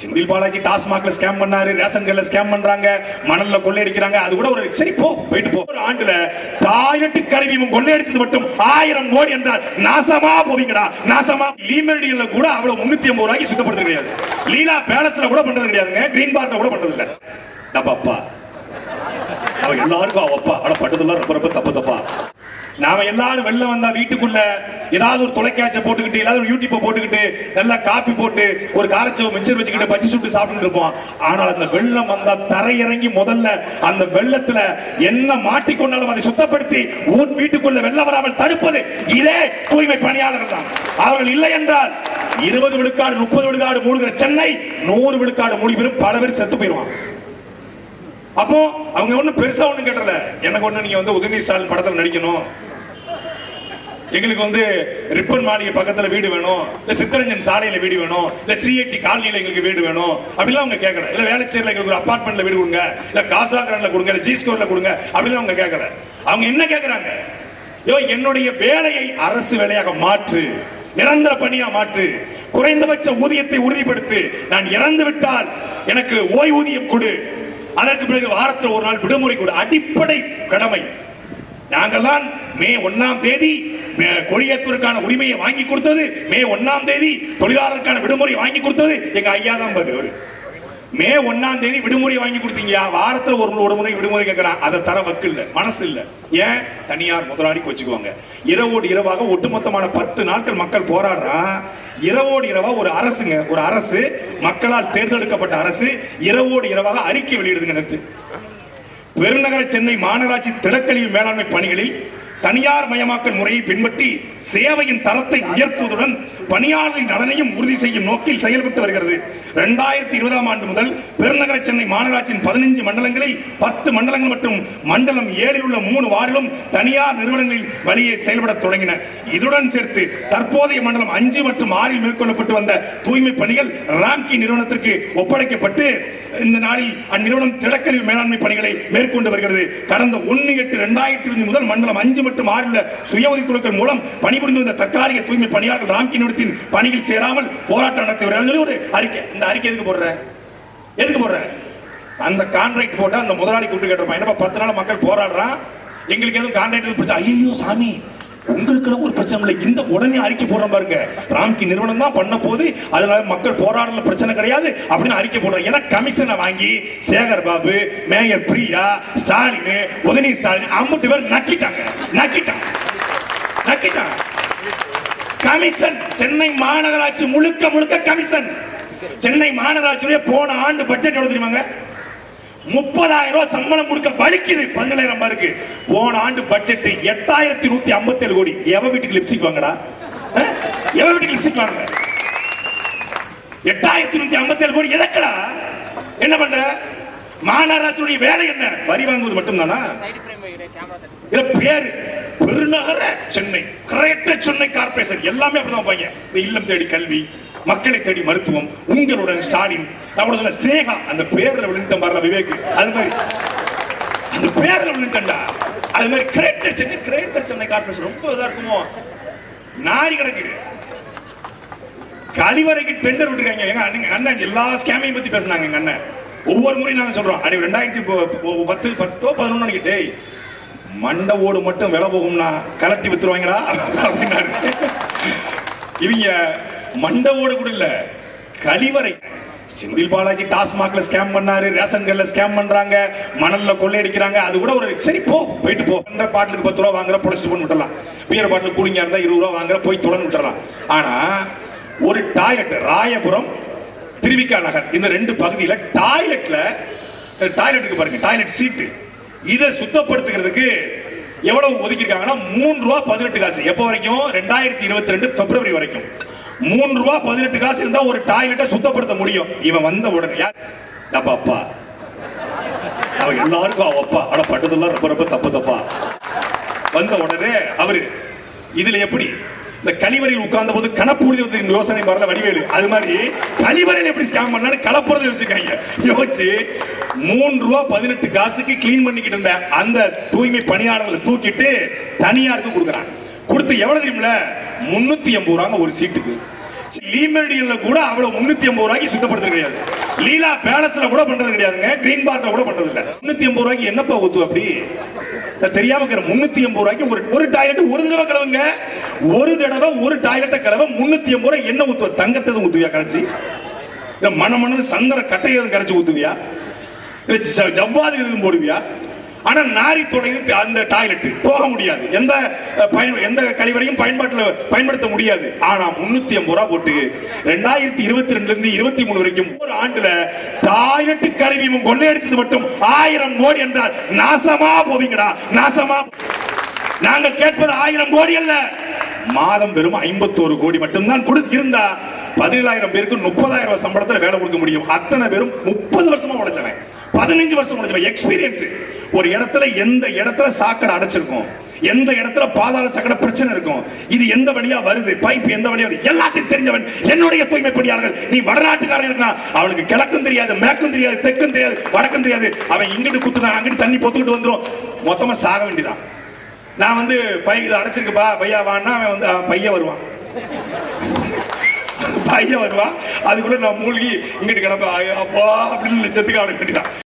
செந்தில் பாலாஜி டாஸ்மாக்ல ஸ்கேம் பண்ணாரு ரேஷன் கடைல ஸ்கேம் பண்றாங்க மணல்ல கொள்ளையடிக்கிறாங்க அது கூட ஒரு சரி போ போயிட்டு போ. ஒரு ஆண்டுல டாய்லெட் கழுவி கொள்ளையடிச்சது மட்டும் ஆயிரம் கோடி என்றால் நாசமா போவீங்கடா நாசமா. லீமெடியல்ல கூட அவ்வளவு முன்னூத்தி ஐம்பது ரூபாய்க்கு சுத்தப்படுறது கிடையாது. லீலா பேலஸ்ல கூட பண்றது கிடையாதுங்க கிரீன் பார்க்ல கூட பண்றது இல்ல. டப்பா அவன் எல்லாருக்கும் அவ அப்பா. ஆனா பட்டதெல்லாம் ரொம்ப ரொம்ப தப்பு தப்பா. நாம எல்லாரும் வெளில வந்தா வீட்டுக்குள்ள ஏதாவது ஒரு தொலைக்காட்சி போட்டுக்கிட்டு ஏதாவது ஒரு யூடியூப் போட்டுக்கிட்டு நல்லா காப்பி போட்டு ஒரு காரச்சவ மிச்சர் வச்சுக்கிட்டு பச்சி சுட்டு சாப்பிட்டு இருப்போம். ஆனால் அந்த வெள்ளம் வந்தா தரையிறங்கி முதல்ல அந்த வெள்ளத்துல என்ன மாட்டிக்கொண்டாலும் அதை சுத்தப்படுத்தி ஊர் வீட்டுக்குள்ள வெள்ளம் வராமல் தடுப்பது இதே தூய்மை பணியாளர்கள் தான். அவர்கள் இல்லை என்றால் இருபது விழுக்காடு முப்பது விழுக்காடு மூழ்கிற சென்னை நூறு விழுக்காடு மூழ்கி பெரும் பல பேர் செத்து போயிடுவான் அப்போ அவங்க ஒன்றும் பெருசா ஒன்றும் கேட்டல எனக்கு ஒண்ணு நீங்க வந்து உதயநிதி ஸ்டாலின் படத்துல நடிக்கணும். எங்களுக்கு வந்து ரிப்பன் மாளிகை பக்கத்துல வீடு வேணும். இல்ல சித்தரஞ்சன் சாலையில வீடு வேணும். இல்ல சிஐடி காலனியில எங்களுக்கு வீடு வேணும். அப்படிலாம் அவங்க கேட்கல இல்ல வேலைச்சேரில எங்களுக்கு ஒரு அப்பார்ட்மெண்ட்ல வீடு கொடுங்க. இல்ல காசா கிராண்ட்ல கொடுங்க. இல்ல ஜி ஸ்கோர்ல கொடுங்க. அப்படிலாம் அவங்க கேட்கல அவங்க என்ன கேட்கறாங்க ஐயோ என்னுடைய வேலையை அரசு வேலையாக மாற்று. நிரந்தர பணியா மாற்று. குறைந்தபட்ச ஊதியத்தை உறுதிப்படுத்து. நான் இறந்து விட்டால் எனக்கு ஓய்வூதியம் கொடு. அதற்கு பிறகு வாரத்தில் ஒரு நாள் விடுமுறை கூட அடிப்படை கடமை. நாங்கெல்லாம் மே ஒன்னாம் தேதி மே- கொடியேற்றுவதற்கான உரிமையை வாங்கி கொடுத்தது. மே ஒன்னாம் தேதி தொழிலாளருக்கான விடுமுறை வாங்கி கொடுத்தது. எங்க ஐயா தான் பாரு மே ஒன்னாம் தேதி விடுமுறை வாங்கி கொடுத்தீங்க வாரத்துல ஒரு ஒரு முறை விடுமுறை கேட்கிறான். அதை தர வக்கு இல்ல மனசு இல்ல. ஏன்? தனியார் முதலாளிக்கு வச்சுக்குவாங்க இரவோடு இரவாக ஒட்டுமொத்தமான பத்து நாட்கள் மக்கள் போராடுறான். இரவோடு இரவா ஒரு அரசுங்க ஒரு அரசு மக்களால் தேர்ந்தெடுக்கப்பட்ட அரசு இரவோடு இரவாக அறிக்கை வெளியிடுதுங்க நேத்து. பெருநகர சென்னை மாநகராட்சி திடக்கழிவு மேலாண்மை பணிகளில் தனியார் மயமாக்கல் முறையை பின்பற்றி சேவையின் தரத்தை உயர்த்துவதுடன் பணியாளர்களின் நலனையும் உறுதி செய்யும் நோக்கில் செயல்பட்டு வருகிறது. இரண்டாயிரத்தி இருபதாம் ஆண்டு முதல் பெருநகர சென்னை மாநகராட்சியின் பதினைஞ்சு மண்டலங்களில் பத்து மண்டலங்கள் மற்றும் மண்டலம் ஏழில் உள்ள மூணு வார்டிலும் தனியார் நிறுவனங்களில் வழியே செயல்பட தொடங்கின. இதுடன் சேர்த்து தற்போதைய மண்டலம் அஞ்சு மற்றும் ஆறில் மேற்கொள்ளப்பட்டு வந்த தூய்மை பணிகள் ராம்கி நிறுவனத்திற்கு ஒப்படைக்கப்பட்டு இந்த நாளில் அந்நிறுவனம் திடக்கழிவு மேலாண்மை பணிகளை மேற்கொண்டு வருகிறது. கடந்த ஒன்னு எட்டு இரண்டாயிரத்தி இருபது முதல் மண்டலம் அஞ்சு மற்றும் ஆறில் சுய உதவி குழுக்கள் மூலம் பணிபுரிந்து வந்த தற்காலிக தூய்மை பணியாளர்கள் ராம்கி நிறுவனத்தின் பணியில் சேராமல் போராட்டம் நடத்தி வருகிறார்கள் ஒரு அறிக்கை இந்த அறிக்கை எதுக்கு போடுற? எதுக்கு போடுற? அந்த கான்ட்ராக்ட் போட்டு அந்த முதலாளி கூப்பிட்டு கேட்டிருப்பான் என்னப்பா பத்து நாள் மக்கள் போராடுறான்? எங்களுக்கு எதுவும் கான்ட்ராக்ட் பிரச்சனை ஐயோ சாமி உங்களுக்கு ஒரு பிரச்சனை இல்லை. இந்த உடனே அறிக்கை போடுற பாருங்க. ராம்கி நிறுவனம் தான் பண்ண போது அதனால மக்கள் போராடல பிரச்சனை கிடையாது அப்படின்னு அறிக்கை போடுறாங்க ஏன்னா கமிஷனை வாங்கி சேகர் பாபு மேயர் பிரியா ஸ்டாலின் உதயநிதி ஸ்டாலின் அம்மட்டு பேர் நக்கிட்டாங்க. நக்கிட்டாங்க. நக்கிட்டாங்க. கமிஷன் சென்னை மாநகராட்சி முழுக்க முழுக்க கமிஷன். சென்னை மாநகராட்சியுடைய போன ஆண்டு பட்ஜெட் எவ்வளவு தெரியுமாங்க? முப்பதாயிரம் ரூபாய் சம்பளம் கொடுக்க வலிக்குது. பதினேழாயிரம் பேருக்கு போன ஆண்டு பட்ஜெட் எட்டாயிரத்தி நூத்தி ஐம்பத்தி ஏழு கோடி. எவ வீட்டுக்கு லிப்ஸ்டிக் வாங்கடா எவ வீட்டுக்கு லிப்ஸ்டிக் வாங்க எட்டாயிரத்தி நூத்தி ஐம்பத்தி ஏழு கோடி எதக்கடா என்ன பண்ற? மாநகராட்சியுடைய வேலை என்ன? வரி வாங்குவது மட்டும்தானா? இதுல பேரு. பெருநகர சென்னை. கிரேட்டர் சென்னை கார்பரேஷன் எல்லாமே அப்படிதான் வைப்பாங்க இந்த இல்லம் தேடி கல்வி. மக்களை தேடி மருத்துவம் உங்களுடன் ஸ்டாலின் அவ்வளவு ஸ்னேகா அந்த பேர்ல விழுந்துட்டேன் பாருல விவேக் அது மாதிரி. அந்த பேர்ல விழுந்துட்டா அது மாதிரி greater Chennai greater Chennai corporation ரொம்ப இதா இருக்குமோ? நாரி கிடக்கு. கழிவறைக்கு டெண்டர் விட்டுருக்காங்க. எங்க அண்ணன் அண்ணன் எல்லா ஸ்கேமையும் பத்தி பேசுனாங்க எங்க அண்ணன். ஒவ்வொரு முறையும் நாங்க சொல்றோம். அடி ரெண்டாயிரத்தி பத்து பத்தோ பதினொன்னு நினைக்கிட்டு டேய் மண்டை ஓடு மட்டும் விலை போகும்னா கலட்டி வித்துருவாங்கடா அப்படின்னாரு. இவங்க மண்டவோடு கூட இல்ல கழிவறை. செந்தில் பாலாஜி டாஸ்மாக்ல ஸ்கேம் பண்ணாரு ரேஷன் கடைல ஸ்கேம் பண்றாங்க மணல்ல கொள்ளையடிக்கிறாங்க அது கூட ஒரு சரி போ போயிட்டு போ. அந்த பாட்டிலுக்கு பத்து ரூபா வாங்குற புடைச்சிட்டு பண்ணி விட்டுறலாம் பியர் பாட்டில் கூலிங்கா இருந்தா இருபது ரூபா வாங்குற போய் தொடர்ந்து விட்டுறலாம் ஆனா ஒரு டாய்லெட் ராயபுரம் திருவிக்கா நகர் இந்த ரெண்டு பகுதியில டாய்லெட்ல டாய்லெட்டுக்கு பாருங்க டாய்லெட் சீட்டு. இதை சுத்தப்படுத்துகிறதுக்கு எவ்வளவு ஒதுக்கிருக்காங்கன்னா மூணு ரூபா பதினெட்டு காசு. எப்போ வரைக்கும்? ரெண்டாயிரத்தி இருபத்தி ரெண்டு பிப்ரவரி வரைக்கும். மூணு ரூபா பதினெட்டு காசு இருந்தா ஒரு டாய்லெட்டை சுத்தப்படுத்த முடியும். இவன் வந்த உடனே யார்? நம்ம அப்பா அவன் எல்லாருக்கும் அவ அப்பா. ஆனா பட்டதெல்லாம் ரொம்ப ரொம்ப தப்பு தப்பா. வந்த உடனே அவரு இதுல எப்படி? இந்த கழிவறையில் உட்கார்ந்த போது கணப்புழுது யோசனை வரல வடிவேலு. அது மாதிரி கழிவறையில் எப்படி ஸ்கேம் பண்ணாரு கலப்புறது யோசிக்காங்க யோசிச்சு மூணு ரூபா பதினெட்டு காசுக்கு கிளீன் பண்ணிக்கிட்டு இருந்த அந்த தூய்மை பணியாளர்களை தூக்கிட்டு தனியாருக்கு கொடுக்குறான் கொடுத்து எவ்வளவு தெரியுமில்ல? முன்னூத்தி எண்பது ரூபாங்க ஒரு சீட்டுக்கு. லீமெடியன்ல கூட அவ்வளவு முன்னூத்தி எண்பது ரூபாய்க்கு சுத்தப்படுத்துறது கிடையாது. லீலா பேலஸ்ல கூட பண்றது கிடையாதுங்க. கிரீன் பார்க்ல கூட பண்றது இல்ல. முன்னூத்தி எண்பது ரூபாய்க்கு என்னப்பா ஊத்து அப்படி? தெரியாம இருக்கிற முன்னூத்தி எண்பது ரூபாய்க்கு ஒரு ஒரு டாய்லெட் ஒரு தடவை கிளவுங்க ஒரு தடவை ஒரு டாய்லெட்டை கலவை முன்னூத்தி எண்பது ரூபாய் என்ன ஊத்துவ? தங்கத்தை ஊத்துவியா கரைச்சி? இல்ல மன மனது சந்தர கட்டையதும் கரைச்சி ஊத்துவியா? இல்ல ஜவ்வாது எதுவும் போடுவியா? ஆனா நாரி துளையுது அந்த டாய்லெட் போக முடியாது. எந்த பயன் எந்த கழிவறையும் பயன்பாட்டில் பயன்படுத்த முடியாது. ஆனா முன்னூத்தி ஐம்பது ரூபா போட்டு ரெண்டாயிரத்தி இருபத்தி ரெண்டுல இருந்து இருபத்தி மூணு வரைக்கும் ஒரு ஆண்டுல டாய்லெட் கழிவு இவன் கொள்ளையடிச்சது மட்டும் ஆயிரம் கோடி என்றால் நாசமா போவீங்கடா. நாசமா. நாங்க கேட்பது ஆயிரம் கோடி அல்ல. மாதம் வெறும் ஐம்பத்தோரு கோடி மட்டும்தான் கொடுத்து இருந்தா பதினேழாயிரம் பேருக்கு முப்பதாயிரம் சம்பளத்துல வேலை கொடுக்க முடியும். அத்தனை பேரும் முப்பது வருஷமா உழைச்சவன். பதினஞ்சு வருஷம் உழைச்சவன். எக்ஸ்பீரியன்ஸ் ஒரு இடத்துல எந்த இடத்துல சாக்கடை அடைச்சிருக்கும்? எந்த இடத்துல பாதாள சக்கர பிரச்சனை இருக்கும்? இது எந்த வழியா வருது? பைப் எந்த வழியா வருது? எல்லாத்தையும் தெரிஞ்சவன் என்னுடைய தூய்மை பணியாளர்கள் நீ வடநாட்டுக்காரன் இருக்கா அவனுக்கு கிழக்கும் தெரியாது மேற்கும் தெரியாது தெற்கும் தெரியாது வடக்கும் தெரியாது. அவன் இங்கிட்டு குத்துனா அங்கிட்டு தண்ணி பொத்துக்கிட்டு வந்துடும் மொத்தமா சாக வேண்டியதான் நான் வந்து பை இதை அடைச்சிருக்குப்பா பையா வான்னா அவன் வந்து பையன் வருவான். பையன் வருவான். அதுக்குள்ள நான் மூழ்கி இங்கிட்டு கிடப்பா அப்பா அப்படின்னு செத்துக்க அவனுக்கு வேண்டியதான்